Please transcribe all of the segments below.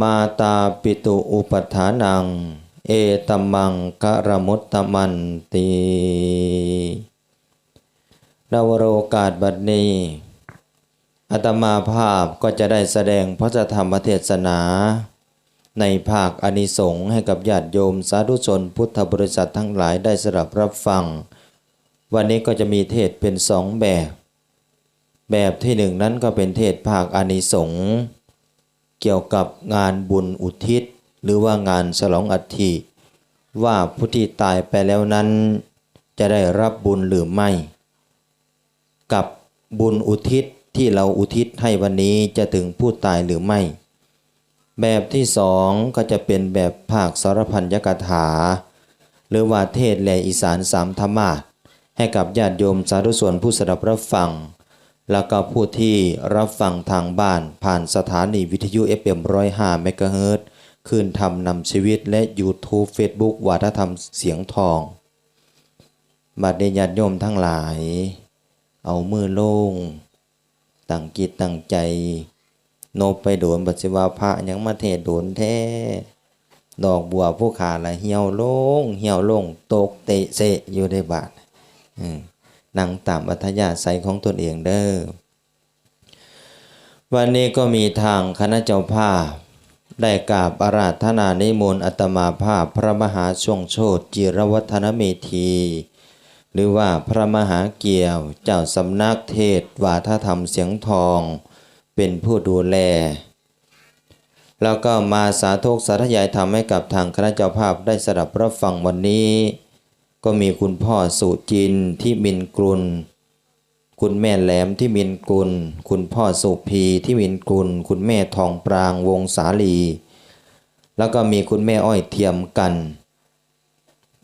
มาตาปิตุอุปทานัง เอตมังกะระมุตตมันตีดาวโรกาสบัดนี้อาตมาภาพก็จะได้แสดงพระธรรมเทศนา ในภาคอนิสงส์ให้กับญาติโยมสาธุชนพุทธบริษัททั้งหลายได้สดับรับฟัง วันนี้ก็จะมีเทศเป็นสองแบบ แบบที่หนึ่งนั้นก็เป็นเทศภาคอนิสงส์ เกี่ยวกับงานบุญอุทิศ หรือว่างานฉลองอัฐิว่าผู้ที่ตายไปแล้วนั้น จะได้รับบุญหรือไม่ กับบุญอุทิศที่เราอุทิศให้วันนี้จะถึงผู้ตายหรือไม่ แบบที่สองก็จะเป็นแบบภาคสารพันยกถา หรือว่าเทศแหลอีสานสามธรรมาสให้กับญาติโยมสาธุชนผู้สดับรับฟัง แล้วก็ผู้ที่รับฟังทางบ้านผ่านสถานีวิทยุ FM 105เมกะเฮิรตซ์คืนธรรมนำชีวิตและ YouTube Facebook วาทธรรมเสียงทอง บัดเดญาติโยมทั้งหลาย เอามือโล่งตั้งจิตตั้งใจ โนบไปโดนบัจิวาพระยังมาเทศโดนแท้ ดอกบัวผู้ขาละเหี่ยวลง เหี่ยวลง ตกเตะเสะอยู่ในบาทอืม นั่งตามอัธยาศัยของตนเองเด้อวันนี้ก็มีทางคณะเจ้าภาพ ได้กราบอาราธนานิมนต์อัตมาภาพพระมหาช่วงโชตจิรวัฒนเมธี หรือว่าพระมหาเกี่ยวเจ้าสำนักเทศวาทธรรมเสียงทอง เป็นผู้ดูแล แล้วก็มาสาธกสาธยายธรรมให้กับทางคณะเจ้าภาพได้สดับรับฟังวันนี้ ก็มีคุณพ่อสุจินที่มินกรุล คุณแม่แหลมที่มินกุล คุณพ่อสุพีที่มินกุล คุณแม่ทองปรางวงสาลี แล้วก็มีคุณแม่อ้อยเทียมกัน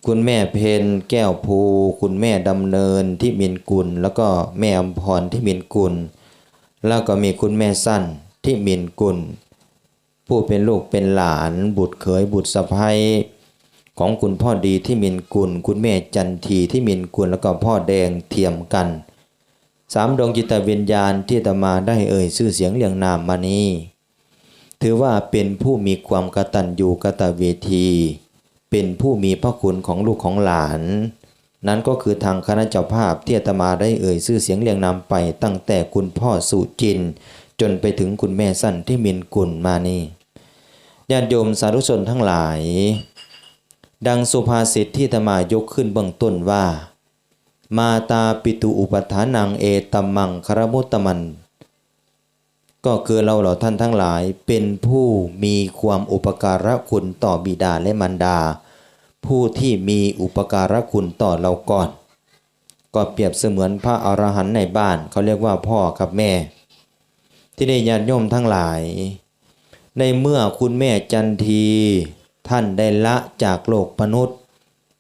คุณแม่เพนแก้วภู คุณแม่ดำเนินที่มินกุล แล้วก็แม่อมพรที่มินกุล แล้วก็มีคุณแม่สั้นที่มินกุล ผู้เป็นลูกเป็นหลานบุตรเขยบุตรสะใภ้ ของคุณพ่อดีที่มินกุล คุณแม่จันทีที่มินกุลแล้วก็พ่อแดงเทียมกันสามดวงจิตวิญญาณที่ตมาได้เอ่ยชื่อเสียงเรียงนามมานี้ ถือว่าเป็นผู้มีความกตัญญูกตเวที เป็นผู้มีพระคุณของลูกของหลาน นั้นก็คือทางคณะเจ้าภาพที่ตมาได้เอ่ยชื่อเสียงเรียงนามไป ตั้งแต่คุณพ่อสุจิน จนไปถึงคุณแม่สั้นที่มินกุลมานี่ญาติโยมสาธุชนทั้งหลาย ดังสุภาษิตที่อาตมายกขึ้นเบื้องต้นว่า มาตาปิตุอุปทานังเอตัมมังคารมุตตมัน ก็คือเราเหล่าท่านทั้งหลายเป็นผู้มีความอุปการะคุณต่อบิดาและมารดา ผู้ที่มีอุปการะคุณต่อเราก่อน ก็เปรียบเสมือนพระอรหันต์ในบ้านเขาเรียกว่าพ่อกับแม่ ที่ได้ญาติโยมทั้งหลาย ในเมื่อคุณแม่จันที ท่านได้ละจากโลกมนุษย์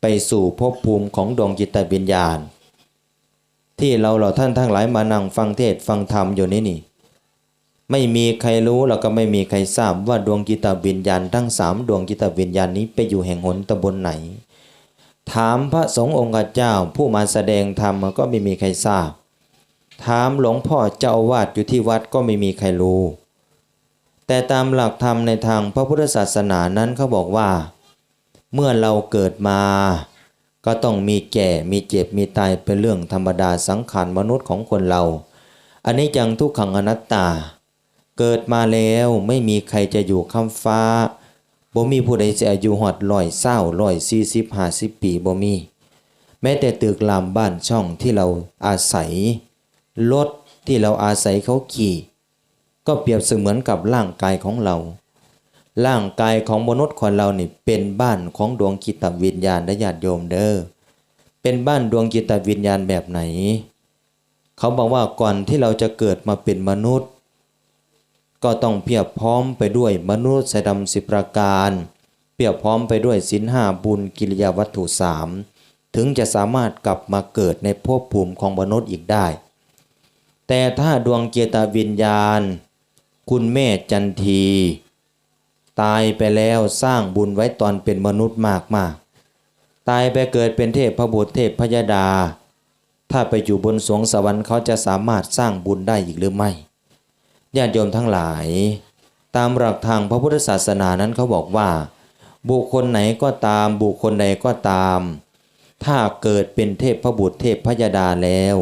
ไปสู่ภพภูมิของดวงจิตวิญญาณ ที่เราเหล่าท่านทั้งหลายมานั่งฟังเทศฟังธรรมอยู่นี่นี่ไม่มีใครรู้แล้วก็ไม่มีใครทราบว่าดวงจิตวิญญาณทั้งสามดวงจิตวิญญาณนี้ไปอยู่แห่งหนตำบลไหน ถามพระสงฆ์องค์เจ้าผู้มาแสดงธรรมก็ไม่มีใครทราบ ถามหลวงพ่อเจ้าอาวาสอยู่ที่วัดก็ไม่มีใครรู้ แต่ตามหลักธรรมในทางพระพุทธศาสนานั้นเขาบอกว่า เมื่อเราเกิดมา ก็ต้องมีแก่มีเจ็บมีตายเป็นเรื่องธรรมดาสังขารมนุษย์ของคนเรา อันนี้จังทุกขังอนัตตา เกิดมาแล้วไม่มีใครจะอยู่ค้ำฟ้าบ่มีผู้ใดจะอายุหอดร้อยเศร้าร้อยสี่สิบห้าสิบปีบ่มี แม้แต่ตึกรามบ้านช่องที่เราอาศัยรถที่เราอาศัยเขาขี่ ก็เปรียบเสมือนกับร่างกายของเรา ร่างกายของมนุษย์คนเรานี่เป็นบ้านของดวงจิตวิญญาณและญาติโยมเด้อเป็นบ้านดวงจิตวิญญาณแบบไหน เขาบอกว่าก่อนที่เราจะเกิดมาเป็นมนุษย์ ก็ต้องเพียบพร้อมไปด้วยมนุษย์สดำสิบประการ เพียบพร้อมไปด้วยสินห้าบุญกิริยาวัตถุสามถึงจะสามารถกลับมาเกิดในภพภูมิของมนุษย์อีกได้ แต่ถ้าดวงเจตวิญญาณ คุณแม่จันที ตายไปแล้วสร้างบุญไว้ตอนเป็นมนุษย์มากมากตายไปเกิดเป็นเทพพระบุตรเทพพยดา ถ้าไปอยู่บนสวงสวรรค์เขาจะสามารถสร้างบุญได้อีกหรือไม่ญาติโยมทั้งหลาย ตามหลักทางพระพุทธศาสนานั้นเขาบอกว่า บุคคลไหนก็ตามบุคคลใดก็ตาม ถ้าเกิดเป็นเทพพระบุตรเทพพยดาแล้ว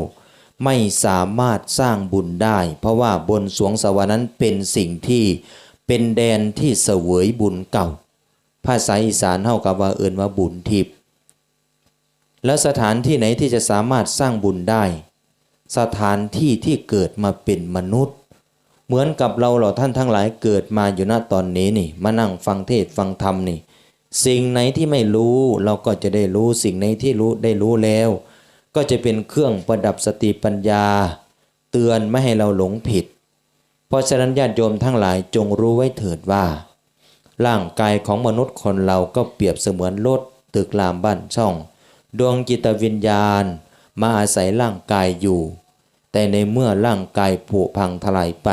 ไม่สามารถสร้างบุญได้ เพราะว่าบนสวงสวรรค์นั้นเป็นสิ่งที่เป็นแดนที่เสวยบุญเก่า ภาษาอีสานเท่ากับว่าเอื่นว่าบุญทิพย์แล้วสถานที่ไหนที่จะสามารถสร้างบุญได้ สถานที่ที่เกิดมาเป็นมนุษย์ เหมือนกับเราเหล่าท่านทั้งหลายเกิดมาอยู่ณตอนนี้นี่ มานั่งฟังเทศฟังธรรมนี่ สิ่งไหนที่ไม่รู้เราก็จะได้รู้สิ่งไหนที่รู้ได้รู้แล้ว ก็จะเป็นเครื่องประดับสติปัญญา เตือนไม่ให้เราหลงผิด เพราะฉะนั้นญาติโยมทั้งหลายจงรู้ไว้เถิดว่า ร่างกายของมนุษย์คนเราก็เปรียบเสมือนรถตึกรามบ้านช่อง ดวงจิตวิญญาณ มาอาศัยร่างกายอยู่ แต่ในเมื่อร่างกายผุพังทลายไป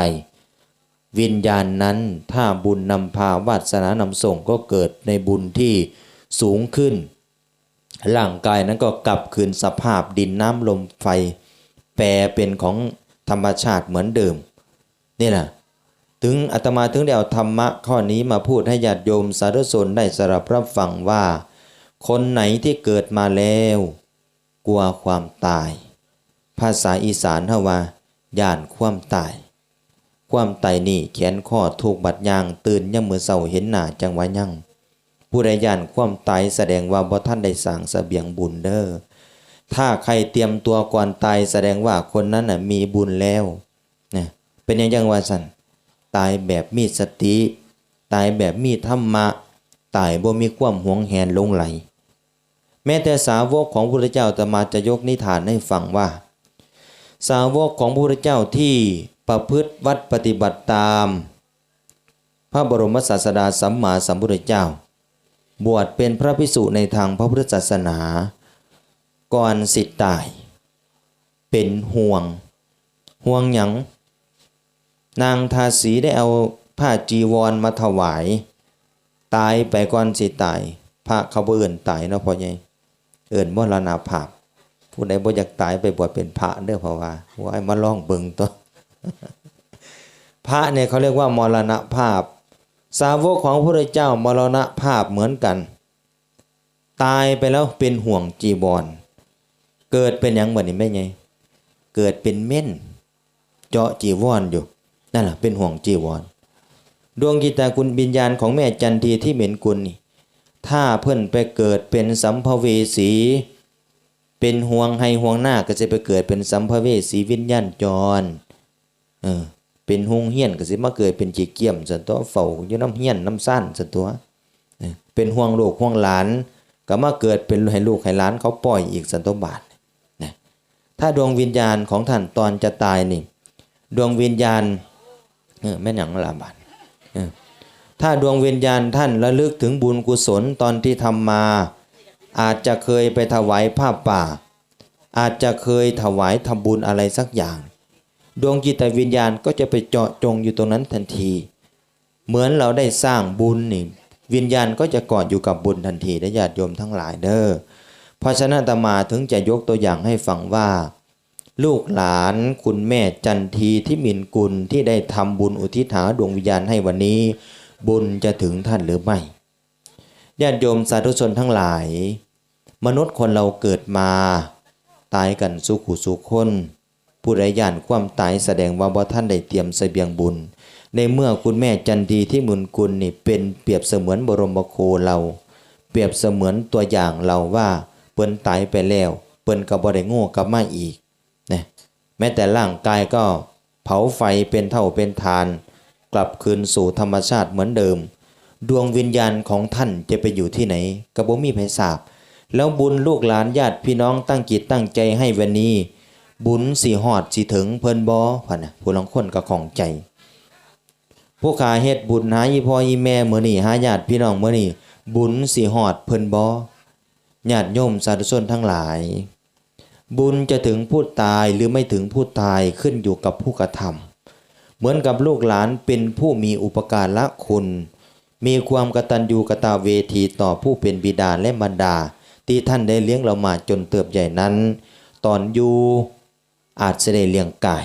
วิญญาณนั้นถ้าบุญนำพาวาสนานำส่งก็เกิดในบุญที่สูงขึ้น ร่างกายนั้นก็กลับคืนสภาพดินน้ำลมไฟ แปลเป็นของธรรมชาติเหมือนเดิมนี่แหละถึงอาตมาถึงได้เอาธรรมะข้อนี้มาพูดให้ญาติโยมสาธุชนได้สรับรับฟังว่า คนไหนที่เกิดมาแล้ว กลัวความตาย ภาษาอีสานเฮาว่าย่านความตาย ความตายนี่แขนข้อถูกบัดยางตื่นย่ำมือเศร้าเห็นหน้าจังวะยั่ง ผู้ใดย่านความตายแสดงว่าบ่ท่านได้สั่งเสบียงบุญเด้อถ้าใครเตรียมตัวก่อนตายแสดงว่าคนนั้นน่ะมีบุญแล้วนะเป็นอย่างยังว่าสันตายแบบมีสติ ตายแบบมีธรรมะ ตายบ่มีความหวงแหนลงไหล แม้แต่สาวกของพระพุทธเจ้าแต่มาจะยกนิทานให้ฟังว่า สาวกของพระพุทธเจ้าที่ประพฤติวัดปฏิบัติตาม พระบรมศาสดาสัมมาสัมพุทธเจ้า บวชเป็นพระภิกษุในทางพระพุทธศาสนา ก่อนสิทธิ์ตาย เป็นห่วง ห่วงหยัง นางทาสีได้เอาผ้าจีวรมาถวาย ตายไปก่อนสิตาย พระเขาบ่เอื่นตายเนาะพ่อใหญ่เอื่นมรณภาพผู้ใดบ่อยากตายไปบวชเป็นพระเด้อเพราะว่าว่ามาล่องเบิงตัวพระเนี่ยเขาเรียกว่ามรณภาพ สาวกของพระเจ้ามรณภาพเหมือนกัน ตายไปแล้วเป็นห่วงจีบอลเกิดเป็นยังบ่นี่แม่ไงเกิดเป็นเม่น เจาะจีวรออยู่นั่นแหละเป็นห่วงจีวร ดวงกิตาคุณวิญญาณของแม่จันทีที่เหม็นกุลนี่ถ้าเพิ่นไปเกิดเป็นสัมภเวสี เป็นห่วงให้ห่วงหน้าก็จะไปเกิดเป็นสัมภเวสีวิญญาณจร เออ เป็นหงเฮียนก็สิมาเกิดเป็นจีเกี่ยมสันตัวเฝ้าอยู่น้ำเฮียนน้ำซ่านสันตัวเป็นห่วงลูกห่วงหลาน ก็มาเกิดเป็นให้ลูกให้หลานเขาปล่อยอีกสันตัวบาทนะถ้าดวงวิญญาณของท่านตอนจะตายนี่ ดวงวิญญาณออแม่หยังลาบาทออถ้าดวงวิญญาณท่านระลึกถึงบุญกุศลตอนที่ทำมา อาจจะเคยไปถวายผ้าป่า อาจจะเคยถวายทำบุญอะไรสักอย่าง ดวงจิตวิญญาณก็จะไปเจาะจงอยู่ตรงนั้นทันที เหมือนเราได้สร้างบุญนี่วิญญาณก็จะเกาะอยู่กับบุญทันทีได้ญาติโยมทั้งหลายเด้อเพราะฉะนั้นตมาถึงจะยกตัวอย่างให้ฟังว่า ลูกหลานคุณแม่จันทีที่มินกุลที่ได้ทำบุญอุทิศหาดวงวิญญาณให้วันนี้ บุญจะถึงท่านหรือไม่ญาติโยมสาธุชนทั้งหลาย มนุษย์คนเราเกิดมา ตายกันสุขุสุขคน ผู้ใดย่านความตายแสดงว่าบ่ท่านได้เตรียมเสบียงบุญ ในเมื่อคุณแม่จันทีที่มุนกุลนี่เป็นเปรียบเสมือนบรมโคเรา เปรียบเสมือนตัวอย่างเราว่าเปิ้นตายไปแล้ว เปิ้นก็บ่ได้โง่กลับมาอีกนะแม้แต่ร่างกายก็เผาไฟเป็นเท่าเป็นทาน กลับคืนสู่ธรรมชาติเหมือนเดิม ดวงวิญญาณของท่านจะไปอยู่ที่ไหนก็บ่มีไผทราบแล้วบุญลูกหลานญาติพี่น้องตั้งจิตตั้งใจให้วันนี้ บุญสีหอดสีถึงเพิ่นบอพันนะผู้ลางคนก็ของใจ ผู้ขาเฮ็ดบุญหาอีพ่ออีแม่เมื้อนี้หาญาติพี่น้องเมื้อนี้บุญสีหอดเพิ่นบอญาติโยมสาธุชนทั้งหลาย บุญจะถึงผู้ตายหรือไม่ถึงผู้ตายขึ้นอยู่กับผู้กระทำเหมือนกับลูกหลานเป็นผู้มีอุปการละคุณ มีความกตัญญูกตาเวทีต่อผู้เป็นบิดาและมารดา ที่ท่านได้เลี้ยงเรามาจนเติบใหญ่นั้น ตอนอยู่ อาจจะได้เลี้ยงกาย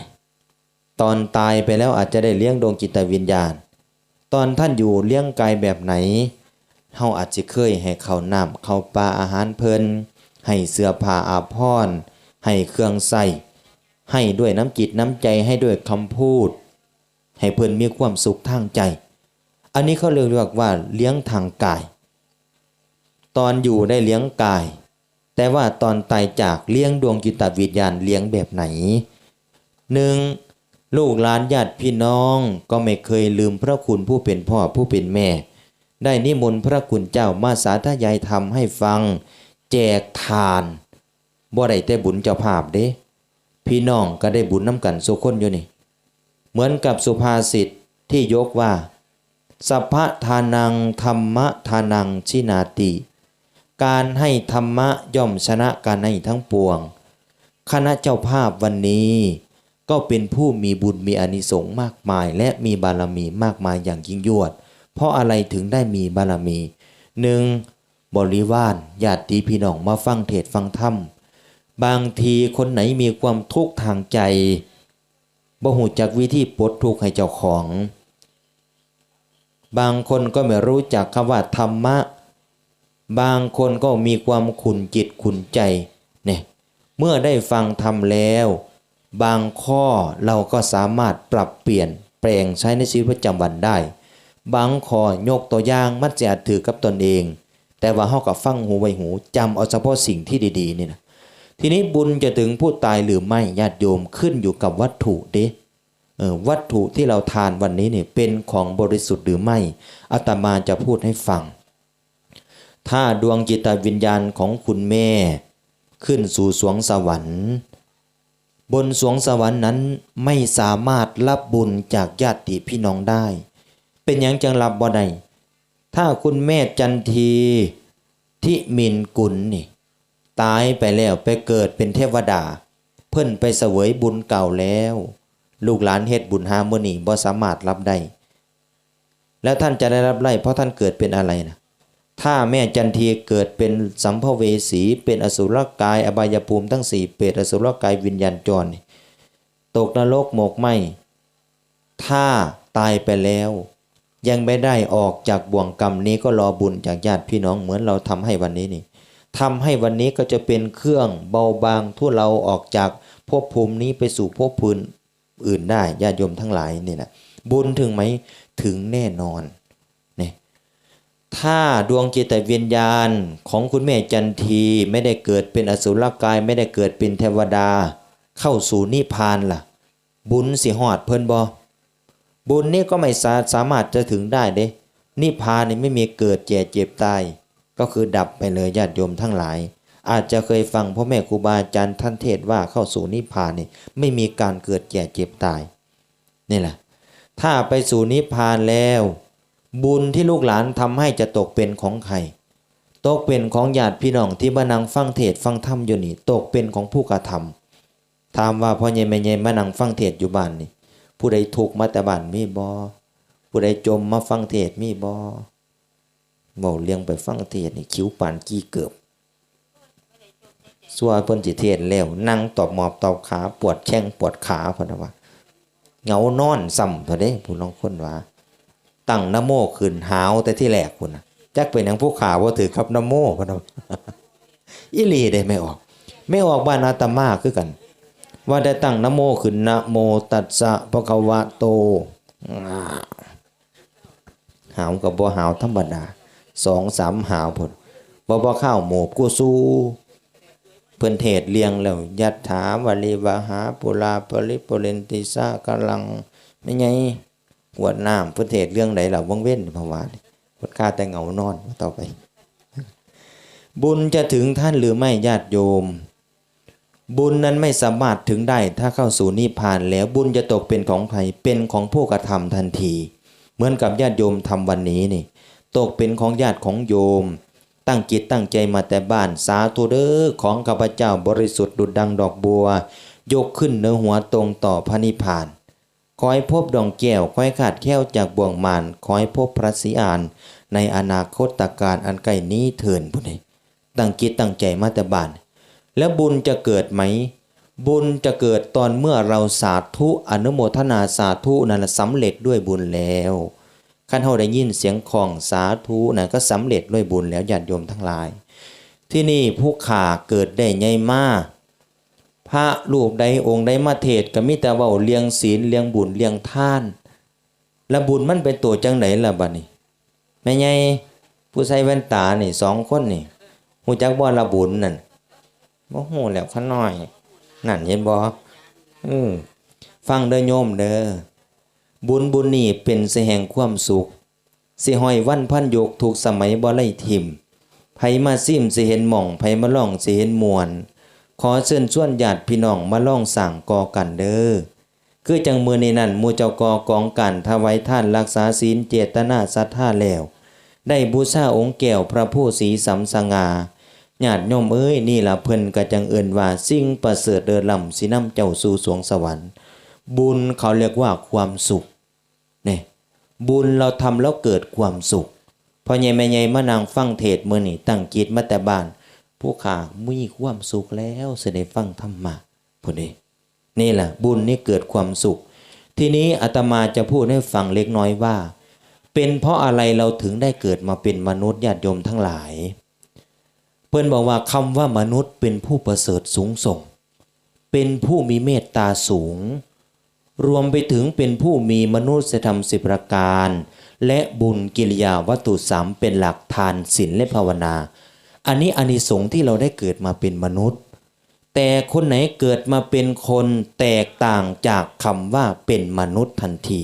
ตอนตายไปแล้วอาจจะได้เลี้ยงดวงจิตวิญญาณ ตอนท่านอยู่เลี้ยงกายแบบไหนเฮาอาจจะเคยให้เขาน้ำเขาปลาอาหารเพลินให้เสื้อผ้าอาภรณ์ให้เครื่องใส่ให้ด้วยน้ำจิตน้ำใจให้ด้วยคำพูด ให้เพิ่นมีความสุขทางใจ อันนี้เขาเรียกว่าเลี้ยงทางกาย ตอนอยู่ได้เลี้ยงกาย แต่ว่าตอนตายจากเลี้ยงดวงจิตวิญญาณเลี้ยงแบบไหนหนึ่งลูกหลานญาติพี่น้องก็ไม่เคยลืมพระคุณผู้เป็นพ่อผู้เป็นแม่ ได้นิมนต์พระคุณเจ้ามาสาธยายธรรมให้ฟัง แจกทานบ่ได้แต่บุญเจ้าภาพเด้ พี่น้องก็ได้บุญน้ำกันสุคนอยู่นี่ เหมือนกับสุภาษิตที่ยกว่า สัพพะทานังธรรมะทานังชินาติ การให้ธรรมะย่อมชนะการให้ทั้งปวง คณะเจ้าภาพวันนี้ ก็เป็นผู้มีบุญมีอนิสงส์มากมาย และมีบารมีมากมายอย่างยิ่งยวด เพราะอะไรถึงได้มีบารมีหนึ่งบริวารญาติพี่น้องมาฟังเทศฟังธรรม บางทีคนไหนมีความทุกข์ทางใจบ่หูจักวิธีปลดทุกข์ให้เจ้าของ บางคนก็ไม่รู้จักคำว่าธรรมะ บางคนก็มีความขุนจิตขุนใจเนี่ยเมื่อได้ฟังธรรมแล้ว บางข้อเราก็สามารถปรับเปลี่ยนแปลงใช้ในชีวิตประจำวันได้ บางข้อยกตัวอย่างมัดจะถือกับตนเอง แต่ว่าเฮากับฟังหูไวหูจำเอาเฉพาะสิ่งที่ดีๆนี่นะทีนี้บุญจะถึงผู้ตายหรือไม่ญาติโยมขึ้นอยู่กับวัตถุเด้เออวัตถุที่เราทานวันนี้เนี่ยเป็นของบริสุทธิ์หรือไม่อาตมาจะพูดให้ฟัง ถ้าดวงจิตวิญญาณของคุณแม่ ขึ้นสู่สวงสวรรค์ บนสวงสวรรค์นั้นไม่สามารถรับบุญจากญาติพี่น้องได้ เป็นอย่างจังรับบ่ได้ถ้าคุณแม่จันทีทิมินกุลนี่ ตายไปแล้วไปเกิดเป็นเทวดา เพิ่นไปเสวยบุญเก่าแล้ว ลูกหลานเฮ็ดบุญหามื้อนี้บ่สามารถรับได้แล้วท่านจะได้รับไล่เพราะท่านเกิดเป็นอะไรนะ ถ้าแม่จันทีเกิดเป็นสัมภเวสีเป็นอสุรกาย อบายภูมิทั้งสี่เปรตอสุรกายวิญญาณจร ตกนรกหมกไหมถ้าตายไปแล้ว ยังไม่ได้ออกจากบ่วงกรรมนี้ก็รอบุญจากญาติพี่น้องเหมือนเราทำให้วันนี้นี่ทำให้วันนี้ก็จะเป็นเครื่องเบาบางทั่วเราออกจากภพภูมินี้ไปสู่ภพภูมิอื่นได้ญาติโยมทั้งหลายนี่นะบุญถึงไหมถึงแน่นอน ถ้าดวงจิตวิญญาณของคุณแม่จันทีไม่ได้เกิดเป็นอสุรกายไม่ได้เกิดเป็นเทวดา เข้าสู่นิพพานล่ะ บุญสิหอดเพิ่นบอบุญนี่ก็ไม่สาสามารถจะถึงได้เด้นิพพานนี่ไม่มีเกิดแก่เจ็บตายก็คือดับไปเลยญาติโยมทั้งหลาย อาจจะเคยฟังพ่อแม่ครูบาอาจารย์ท่านเทศว่าเข้าสู่นิพพานนี่ไม่มีการเกิดแก่เจ็บตายนี่แหละถ้าไปสู่นิพพานแล้ว บุญที่ลูกหลานทำให้จะตกเป็นของใครตกเป็นของญาติพี่น้องที่มานังฟังเทศฟังธรรมอยู่นี่ ตกเป็นของผู้กระทำถามว่าพ่อใหญ่แม่ใหญ่มานังฟังเทศอยู่บ้านนี่ ผู้ใดถูกมาแต่บ้านมีบอผู้ใดจมมาฟังเทศมีบอเบาเลี้ยงไปฟังเทศนี่คิ้วปานกี้เกือบสัวเพิ่นสิเทศน์แล้วนั่งตอบหมอบตอบขาปวดแข้งปวดขาพนะว่า เหงานอนซ้ำพอเด้ผู้ลองคนว่า ตั้งนโมขึ้นหาวแต่ที่แรกคุณนะจักเป็นหยังผู้ข่าวว่าถือครับนโมพะนะอิลีได้ไม่ออก ไม่ออกบ้านอาตมาคือกัน ว่าได้ตั้งนโมขึ้นนะโมตัสสะภะคะวะโตหาวกับบ่หาวธรรมดาสองสามหาวผลบ่บ่ข้าวหมูกูสู้เพิ่อนเทศเลียงแล้วยัตถามวลีวหาปุราปริปุเรนติสากลังไม่ไง ปวดน้ำเพิ่นเทศเรื่องใดล่ะวังเว้นภาวะพิ่นฆ่าแต่เงานอนต่อไป บุญจะถึงท่านหรือไม่ญาติโยม บุญนั้นไม่สามารถถึงได้ ถ้าเข้าสู่นิพพานแล้วบุญจะตกเป็นของใครเป็นของผู้กระทำทันที เหมือนกับญาติโยมทำวันนี้นี่ ตกเป็นของญาติของโยม ตั้งจิตตั้งใจมาแต่บ้านสาธุเด้อของข้าพเจ้าบริสุทธิ์ดุจดังดอกบัว ยกขึ้นเนื้อหัวตรงต่อพระนิพพาน ขอให้พบดองแก้วขอให้ขาดแค้วจากบ่วงมารขอให้พบพระศรีอาน ในอนาคตการอันใกล้นี้เถินผู้ใดตั้งจิตตั้งใจมาแต่บานแล้วบุญจะเกิดไหม บุญจะเกิดตอนเมื่อเราสาธุอนุโมทนาสาธุนั้นสำเร็จด้วยบุญแล้วขั้นเฮาได้ยินเสียงของสาธุนั่นก็สำเร็จด้วยบุญแล้วญาติโยมทั้งหลาย ที่นี่ผู้ขาเกิดได้ใหญ่มาก พระรูปใดองค์ใดมาเทศก็มีแต่ว้าเลี้ยงศีลเลี้ยงบุญเลี้ยงท่าน แล้วบุญมันเป็นตัวจังไหนล่ะบัดนี้แม่ใหญ่ผู้ใส่แว่นตานี่สองคนนี่ฮู้จักบ่ละบุญนั่นบ่ฮู้แล้วขาน้อย นั่นเห็นบ่อือฟังเด้อโยมเด้อบุญบุญนี่เป็นสแห่งความสุข สิห้อยวันพันโยกถูกสมัยบ่ไล่ทิมไผมาซิมสิเห็นหม่องไผมาล่องสิเห็นมวล ขอเชิญชวนญาติพี่น้องมาล่องสั่งกอกันเด้อคือจังมือในนั้นมูเจ้ากอกองกันถวายท่านรักษาศีลเจตนาศรัทธาแล้ว ได้บูชาองค์แก้วพระผู้สีสัมสงาญาติโยมเอ้ยนี่ละเพิ่นก็จังเอินว่าสิ่งประเสริฐเดินลำสิน้ำเจ้าสู่สวงสวรรค์ บุญเขาเรียกว่าความสุขเนี่ยบุญเราทำแล้วเกิดความสุขพอใหญ่แม่ใหญ่มานางฟังเทศมือนี้ตั้งจิตมาแต่บ้าน ผู้ขามีความสุขแล้วเสด็จฟังธรรมะพุ่นเด้นี่แหละบุญนี่เกิดความสุข ทีนี้อาตมาจะพูดให้ฟังเล็กน้อยว่า เป็นเพราะอะไรเราถึงได้เกิดมาเป็นมนุษย์ญาติโยมทั้งหลาย เพื่อนบอกว่าคำว่ามนุษย์เป็นผู้ประเสริฐสูงส่ง เป็นผู้มีเมตตาสูง รวมไปถึงเป็นผู้มีมนุษยธรรมสิบประการ และบุญกิริยาวัตถุสามเป็นหลักทานศีลและภาวนา อันนี้อานิสงส์ที่เราได้เกิดมาเป็นมนุษย์ แต่คนไหนเกิดมาเป็นคนแตกต่างจากคำว่าเป็นมนุษย์ทันที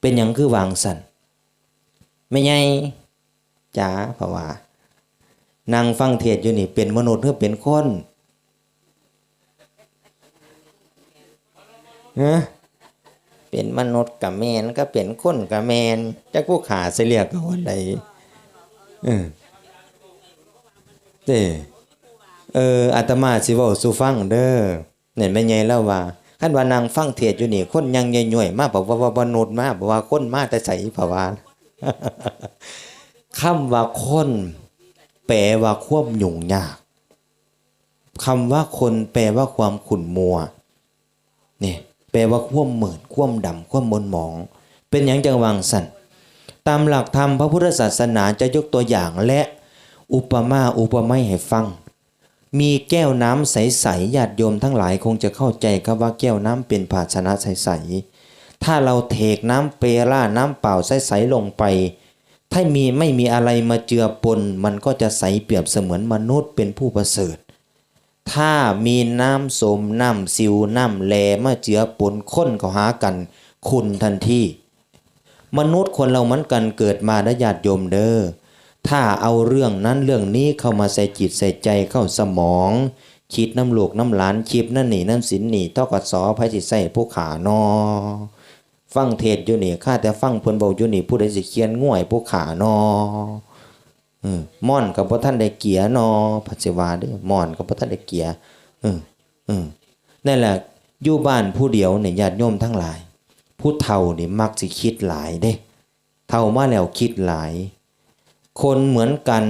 เป็นอย่างคือวางสันไม่ไงจ๋าภาวานางฟังเทศอยู่นี่ เป็นมนุษย์หรือเป็นคนฮะเป็นมนุษย์กับแมนก็เป็นคนกับแมนจะผู้ขาเสียเรียกเขาอะไรเออ เด้เอออาตมาสิเว้าสู่ฟังเด้อเนี่ยแม่ใหญ่เล่าว่าคันว่านางฟังเทศอยู่นี่ คนยังใหญ่ๆมาบอกว่าว่ามนุษย์มาบอกว่าคนมาแต่ใส่ภาวาคำว่าคนแปลว่าความยุ่งยากคำว่าคนแปลว่าความขุ่นมัวนี่แปลว่าความเหมือนความดำความมนหมอง เป็นอย่างจังวังสันตามหลักธรรมพระพุทธศาสนาจะยกตัวอย่างและ อุปมาอุปไมยให้ฟัง มีแก้วน้ำใสๆญาติโยมทั้งหลายคงจะเข้าใจครับว่าแก้วน้ำเป็นภาชนะใสๆถ้าเราเทกน้ำเปร่าน้ำเปล่าใสๆลงไป ถ้ามีไม่มีอะไรมาเจือปน มันก็จะใสเปรียบเสมือนมนุษย์เป็นผู้ประเสริฐ ถ้ามีน้ำสมน้ำซิวน้ำแลมาเจือปนค้นเข้าหากันคุณทันทีมนุษย์คนเราเหมันกันเกิดมาได้ญาติโยมเด้อ ถ้าเอาเรื่องนั้นเรื่องนี้เข้ามาใส่จิตใส่ใจเข้าสมองคิดน้ำลูกน้ำหลานคิดนั่นนี่นั่นสินนี่เท่ากับสอพระจิตใส่ผู้ขานอ ฟังเทศอยู่นี่ข้าแต่ฟังเพิ่นบอกอยู่นี่ผู้ใดสิเขียนง่วยผู้ขานออม่อนกับพระท่านได้เกียนอพัชวาด้อม่อนกับพระท่านได้เกียเออเออนั่นแหละอยู่บ้านผู้เดียวเนี่ยญาติโยมทั้งหลาย ผู้เฒ่านี่มักสิคิดหลายเด้ เฒ่ามาแล้วคิดหลาย คนเหมือนกัน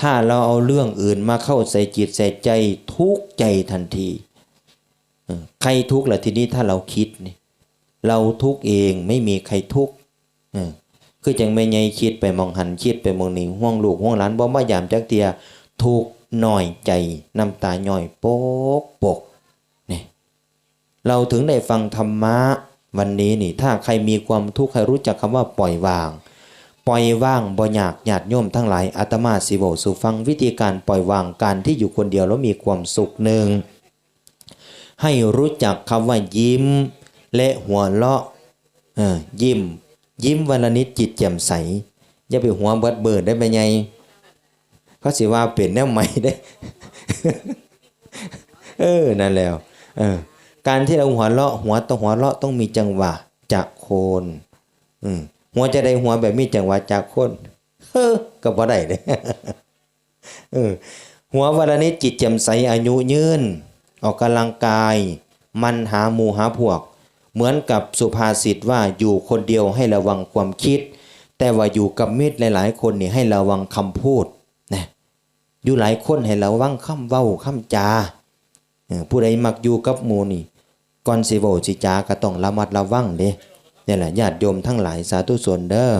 ถ้าเราเอาเรื่องอื่นมาเข้าใส่จิตใส่ใจทุกใจทันทีใครทุกข์ล่ะทีนี้ถ้าเราคิดนี่เราทุกข์เองไม่มีใครทุกข์เออคือจังไม่ไงคิดไปมองหันคิดไปมองหนิห่วงลูกห่วงหลานบ่มายามจักเตียทุกหน่อยใจน้ำตาหน่อยโป๊กปกนี่เราถึงได้ฟังธรรมะวันนี้นี่ ถ้าใครมีความทุกข์ใครรู้จักคำว่าปล่อยวาง ปล่อยว่างบ่อยากญาติโยมทั้งหลายอาตมาสิโวสู่ฟังวิธีการปล่อยวางการที่อยู่คนเดียวแล้วมีความสุขหนึ่งให้รู้จักคำว่ายิ้ม และหัวเราะเออยิ้ม ยิ้มวันละนิดจิตแจ่มใส อย่าไปหัวเบิดเบิดได้ไหมไงเขาสิว่าเปลี่ยนแนวใหม่ได้ เออนั่นแล้วเออการที่เราหัวเราะหัวต้องหัวเราะต้องมีจังหวะจากโคน อืม หัวจะได้หัวแบบมีจังหวะจากโคนเฮ้อก็บ่ได้เลยเออหัววันนิดจิตแจ่มใสอายุยืน ออกกำลังกาย มันหาหมู่หาพวก เหมือนกับสุภาษิตว่าอยู่คนเดียวให้ระวังความคิด แต่ว่าอยู่กับมิตรหลาย ๆ คนนี่ให้ระวังคำพูดนะอยู่หลายคนให้ระวังคำเว้าคำจาผู้ใดมักอยู่กับหมู่นี่ก่อนสิเว้าสิจาก็ต้องระมัดระวังเด้ นี่แหละญาติโยมทั้งหลายสาธุชนเด้อ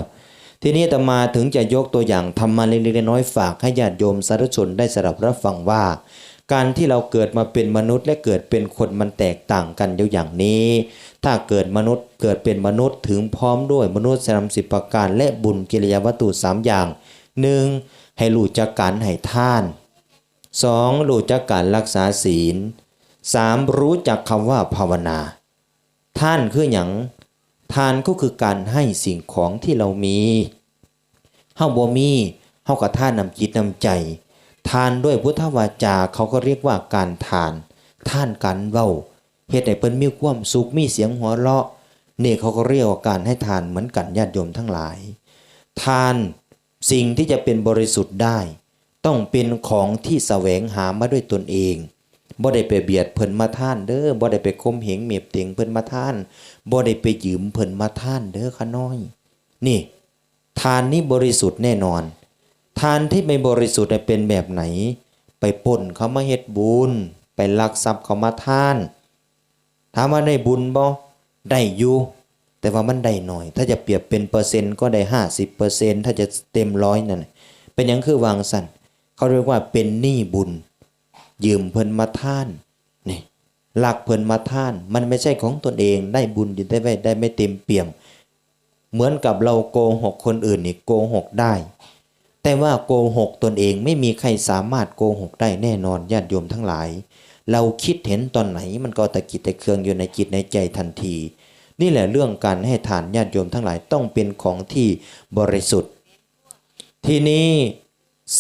ทีนี้ตมาถึงจะยกตัวอย่างทำมาเล็กๆน้อยๆฝากให้ญาติโยมสาธุชนได้สดับรับฟังว่า การที่เราเกิดมาเป็นมนุษย์และเกิดเป็นคนมันแตกต่างกันอยู่อย่างนี้ ถ้าเกิดมนุษย์เกิดเป็นมนุษย์ถึงพร้อมด้วยมนุษย์สามสิบประการและบุญกิริยาวัตถุสามอย่างหนึ่งให้รู้จักการให้ท่านสองรู้จักการรักษาศีลสามรู้จักคำว่าภาวนา ท่านคืออย่าง ทานก็คือการให้สิ่งของที่เรามีเฮาบ่มีเฮากับท่านนำจิตนำใจ ทานด้วยพุทธวาจาเขาก็เรียกว่าการทาน ท่านกันเว้าเฮ็ดให้เปิ้นมีความสุขมีเสียงหัวเราะนี่เขาก็เรียกว่าการให้ทานเหมือนกันญาติโยมทั้งหลาย ทานสิ่งที่จะเป็นบริสุทธิ์ได้ ต้องเป็นของที่แสวงหามาด้วยตนเอง บ่ได้ไปเบียดเพิ่นมาท่านเด้อบ่ได้ไปคมเหงเมียบเตียงเพิ่นมาท่านบ่ได้ไปยืมเพิ่นมาท่านเด้อขาน้อย นี่ ทานนี่บริสุทธิ์แน่นอน ทานที่ไม่บริสุทธิ์เป็นแบบไหน ไปป่นเขามาเฮ็ดบุญ ไปลักทรัพย์เขามาท่านถามว่าได้บุญบ่ได้อยู่แต่ว่ามันได้หน่อย ถ้าจะเปรียบเป็นเปอร์เซ็นต์ก็ได้ห้าสิบเปอร์เซ็นต์ถ้าจะเต็มร้อยนั่นเป็นหยังคือวางสันเขาเรียกว่าเป็นหนี้บุญ ยืมเพิ่นมาท่านนี่หลักเพิ่นมาท่าน มันไม่ใช่ของตนเองได้บุญยู่ได้ไว้ได้ไม่เต็มเปี่ยม เหมือนกับเราโกหกคนอื่นนี่โกหกได้ แต่ว่าโกหกตนเองไม่มีใครสามารถโกหกได้แน่นอนญาติโยมทั้งหลาย เราคิดเห็นตอนไหนมันก็ตะกิดตะเคืองอยู่ในจิตในใจทันที นี่แหละเรื่องการให้ทานญาติโยมทั้งหลายต้องเป็นของที่บริสุทธิ์ ทีนี้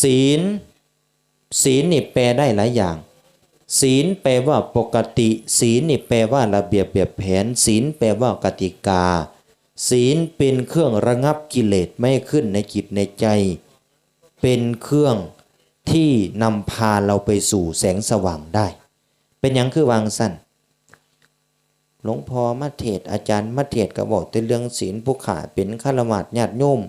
ศีล ศีลนี่แปลได้หลายอย่าง ศีลแปลว่าปกติ ศีลนี่แปลว่าระเบียบเบียบแผน ศีลแปลว่ากติกา ศีลเป็นเครื่องระงับกิเลสไม่ขึ้นในจิตในใจ เป็นเครื่องที่นำพาเราไปสู่แสงสว่างได้ เป็นอย่างคือวางสั้นหลวงพ่อมาเทศอาจารย์มาเทศก็บอกแต่เรื่องศีลผู้ขาเป็นฆราวาสญาติโยม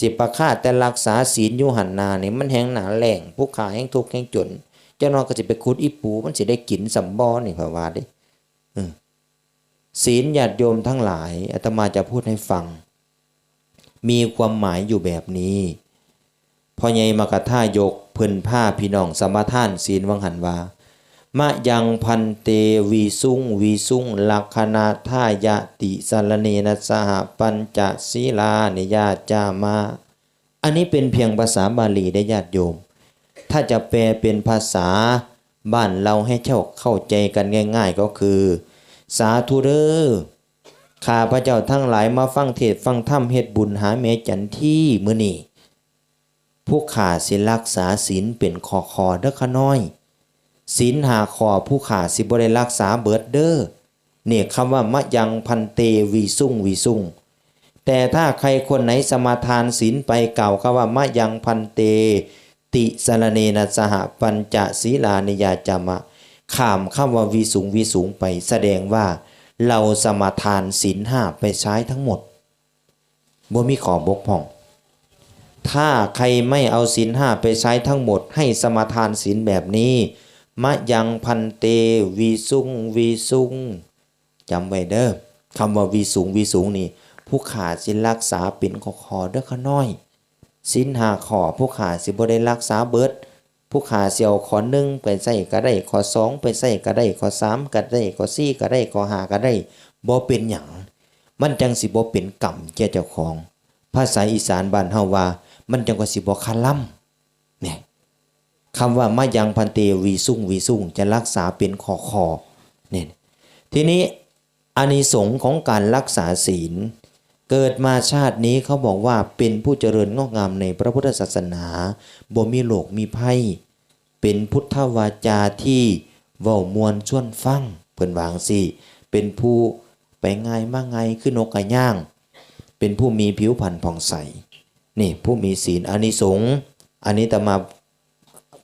สิประค่าแต่รักษาศีลอยู่หันนานี่มันแห้งหนาแหล่งผู้ขาแห้งทุกข์แห้งจน เจ้านอยก็จะไปคุดอีปูมันสิได้กินสัมบอนี่พระว่าดิศีลญาติโยมทั้งหลายอาตมาจะพูดให้ฟัง มีความหมายอยู่แบบนี้พ่อใหญ่มากระท่ายกเพิ่นผ้าพี่น้องสมาทานศีลวังหันวา มะยังพันเตวีสุงวีสุงลักขณาท่ายะติสารเนนะสหปัญจศีลานิยาจามา อันนี้เป็นเพียงภาษาบาลีได้ญาติโยม ถ้าจะแปลเป็นภาษาบ้านเราให้เช่าเข้าใจกันง่าย ๆ ก็คือ สาธุเด้อข้าพระเจ้าทั้งหลายมาฟังเทศฟังธรรมเฮ็ดบุญหาเมจันที่มือนี้ผู้ขาสิรักษาศีลเป็นคอคอเด้อขะน้อย ศีลหาคอผู้ขาสิบริรักษาเบิดเดอ้อเนี่ยคำว่ามะยังพันเตวีสุ่งวีสุ่งแต่ถ้าใครคนไหนสมาทานศีลไปเก่าคำว่ามะยังพันเต ติสรเนนะสหปัญจศีลานิยาจามะข้ามคำว่าวีสูงวีสูงไปแสดงว่า เราสมาทานศีลห้าไปใช้ทั้งหมดบ่มีขอบกพร่อง ถ้าใครไม่เอาศีลห้าไปใช้ทั้งหมด ให้สมาทานศีลแบบนี้ มะยังพันเตวีสุงวีสุงจำไว้เด้อคำว่าวีสูงวีสูงนี่ ผู้ขาดสิรักษาเป็นขอขอเด้อขน้อย สินหาขอผู้ขาสิบ่ได้รักษาเบิด ผู้ขาเสียวขอหนึ่งไปใส่ก็ได้ขอสองไปใส่ก็ได้ขอสามก็ได้ขอสี่ก็ได้ขอห้าก็ได้บ่เป็นหยังมันจังสิบ่เป็นกรรมแก่เจ้าของ ภาษาอีสานบ้านเฮาว่า มันจังก็สิบ่คาล่ำ คำว่ามายังพันเตวีสุ่งวีสุ่งจะรักษาเป็นคอคอเนี่ยทีนี้อานิสงส์ของการรักษาศีล เกิดมาชาตินี้เขาบอกว่าเป็นผู้เจริญงอกงามในพระพุทธศาสนาบ่มีโลกมีภัยเป็นพุทธวาจาที่เว้ามวลชวนฟังเพิ่นวางสิเป็นผู้ไปง่ายมาไงายคือนกกระย่าง เป็นผู้มีผิวพรรณผ่องใสนี่ผู้มีศีลอานิสงส์อันนี้แต่มา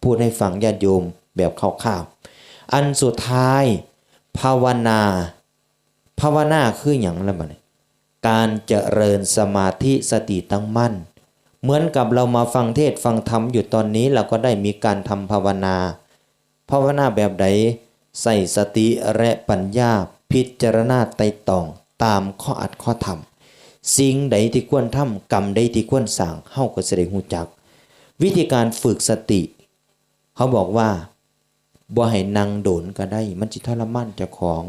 พูดให้ฟังญาติโยมแบบคร่าวๆอันสุดท้าย ภาวนา ภาวนาคืออย่างไรบ้างการเจริญสมาธิสติตั้งมั่น เหมือนกับเรามาฟังเทศฟังธรรมอยู่ตอนนี้เราก็ได้มีการทำภาวนา ภาวนาแบบใดใส่สติและปัญญาพิจารณาไต่ตองตามข้ออัดข้อธรรม สิ่งใดที่ควรทำกรรมใดที่ควรสั่งเฮาก็สิได้ฮู้จัก วิธีการฝึกสติ เขาบอกว่าบ่ให้นั่งโดนก็ได้ มันจิทรมานเจ้าของ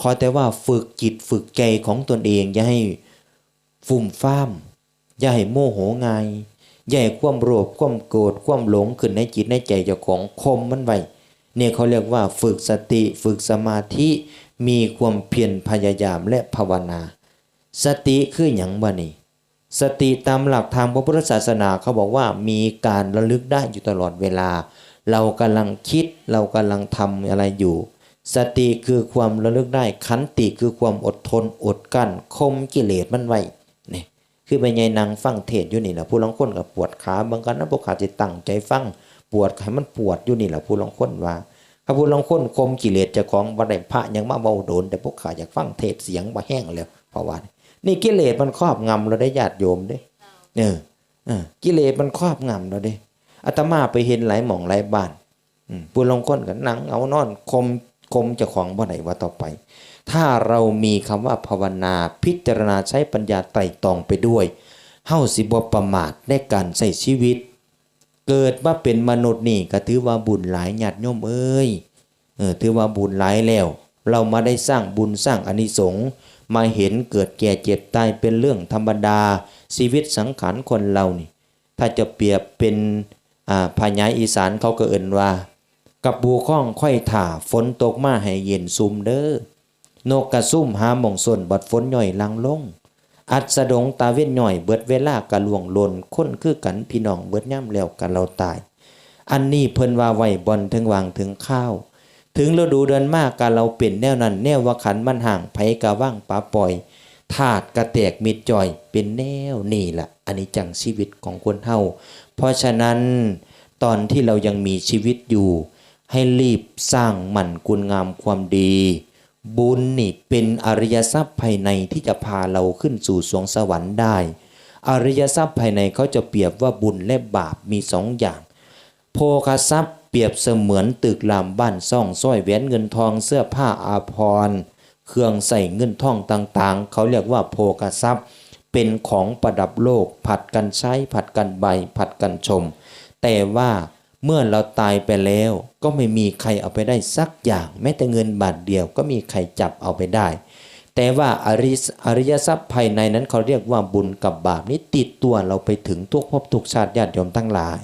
ขอแต่ว่าฝึกจิตฝึกใจของตนเอง อย่าให้ฟุ่มฟ้าม อย่าให้โมโหง่ายอย่าให้ความโลภความโกรธความหลงขึ้นในจิตในใจเจ้าของคมมันไว้เนี่ยเขาเรียกว่าฝึกสติฝึกสมาธิมีความเพียรพยายามและภาวนา สติคืออย่างบ่นี่สติตามหลักทางพระพุทธศาสนาเขาบอกว่ามีการระลึกได้อยู่ตลอดเวลา เรากำลังคิดเรากำลังทำอะไรอยู่ สติคือความระลึกได้ขันติคือความอดทนอดกั้นคมกิเลสมันไว้นี่คือไปไงนางฟังเทศอยู่นี่แหละผู้ลางคนกับปวดขาบางกันนะพวกขาจะตั้งใจฟังปวดให้มันปวดอยู่นี่แหละผู้ลางคนว่าถ้าผู้ลางคนคมกิเลสจะของบันไดพระยังมาเบาโดน แต่พวกขาอยากฟังเทศเสียงมาแห้งแล้วเพราะว่านี่กิเลสมันครอบงำเราได้ญาติโยมเด้เออเออกิเลสมันครอบงำเราเด้ อาตมาไปเห็นหลายหม่องหลายบ้านอืมผู้ลางคนกันนั่งเอานอนคมคมจ้าของบ่ไหนว่าต่อไป ถ้าเรามีคำว่าภาวนาพิจารณาใช้ปัญญาไต่ตองไปด้วยเฮาสิบ่ประมาทในการใช้ชีวิต เกิดมาเป็นมนุษย์นี่ก็ถือว่าบุญหลายญาติโยมเอ้ยเออถือว่าบุญหลายแล้ว เรามาได้สร้างบุญสร้างอนิสงส์มาเห็นเกิดแก่เจ็บตายเป็นเรื่องธรรมดาชีวิตสังขารคนเรานี่ ถ้าจะเปรียบเป็น อ่าพญายอีสานเขาก็เอ่นว่า กับบูข้องค่อยถ่าฝนตกมาให้เย็นซุ่มเด้อนกกระซุ่มหาหม่องส่วนบัดฝนย่อยลังลง อัดสะดงตาเว้นย่อยเบิดเวลากะลวงลนคนคือกันพี่น้องเบิดย่ำแล้วกันเราตาย อันนี้เพิ่นว่าไว้บอนถึงวางถึงข้าว ถึงฤดูเดือนมากกะเราเป็นแนวนั้นแนวว่าขันมันห่างไผกะว่างปลาปล่อยถาดกระแตกมิดจ่อยเป็นแนวนี่แหละอันนี้จังชีวิตของคนเฮา เพราะฉะนั้นตอนที่เรายังมีชีวิตอยู่ ให้รีบสร้างหมั่นคุณงามความดี บุญนี่เป็นอริยทรัพย์ภายในที่จะพาเราขึ้นสู่สวงสวรรค์ได้ อริยทรัพย์ภายในเขาจะเปรียบว่าบุญและบาปมีสองอย่าง โภคทรัพย์เปรียบเสมือนตึกรามบ้านซ่องสร้อยแหวนเงินทองเสื้อผ้าอาภรณ์เครื่องใส่เงินทองต่างๆ เขาเรียกว่าโภคทรัพย์ เป็นของประดับโลก ผัดกันใช้ผัดกันใบ ผัดกันชม แต่ว่าเมื่อเราตายไปแล้วก็ไม่มีใครเอาไปได้สักอย่าง แม้แต่เงินบาทเดียวก็มีใครจับเอาไปได้ แต่ว่าอริอริยทรัพย์ภายในนั้นเขาเรียกว่าบุญกับบาปนี้ติดตัวเราไปถึงทุกภพทุกชาติญาติโยมทั้งหลาย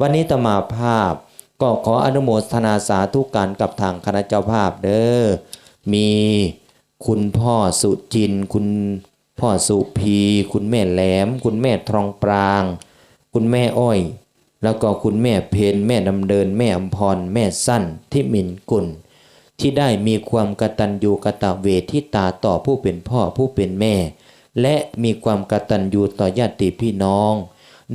วันนี้ตมาภาพก็ขออนุโมทนาสาธุการกับทางคณะเจ้าภาพเด้อมีคุณพ่อสุจินคุณ พ่อสุพี คุณแม่แหลม คุณแม่ทองปราง คุณแม่อ้อย แล้วก็คุณแม่เพนแม่ดำเดิน แม่อมพร แม่สั้นที่มินกุล ที่ได้มีความกตัญญูกตเวทิตาต่อผู้เป็นพ่อผู้เป็นแม่ และมีความกตัญญูต่อญาติพี่น้อง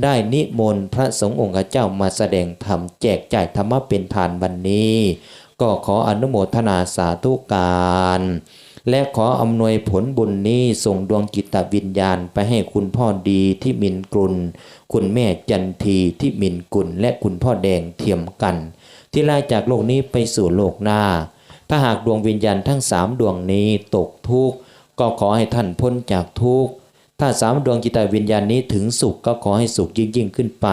ได้นิมนต์พระสงฆ์องค์เจ้ามาแสดงธรรมแจกจ่ายธรรมะเป็นทานวันนี้ ก็ขออนุโมทนาสาธุการ และขออำนวยผลบุญนี้ส่งดวงจิตวิญญาณไปให้คุณพ่อดีที่มินกรุลคุณแม่จันทีที่มินกุล และคุณพ่อแดงเทียมกัน ที่ลาจากโลกนี้ไปสู่โลกหน้า ถ้าหากดวงวิญญาณทั้งสามดวงนี้ตกทุกข์ก็ขอให้ท่านพ้นจากทุกข์ถ้าสามดวงจิตวิญญาณนี้ถึงสุขก็ขอให้สุขยิ่งยิ่งขึ้นไป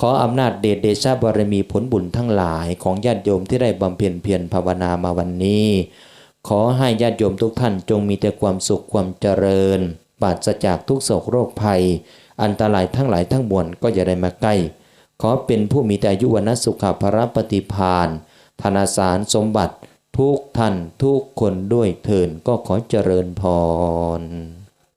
ขออำนาจเดชเดชะบารมีผลบุญทั้งหลายของญาติโยมที่ได้บำเพ็ญเพียรภาวนามาวันนี้ ขอให้ญาติโยมทุกท่านจงมีแต่ความสุขความเจริญปราศจากทุกโศกโรคภัย อันตรายทั้งหลายทั้งมวลก็อย่าได้มาใกล้ ขอเป็นผู้มีแต่อายุวนะสุขภารปฏิพานธนาสารสมบัติทุกท่านทุกคนด้วยเถินก็ขอเจริญพร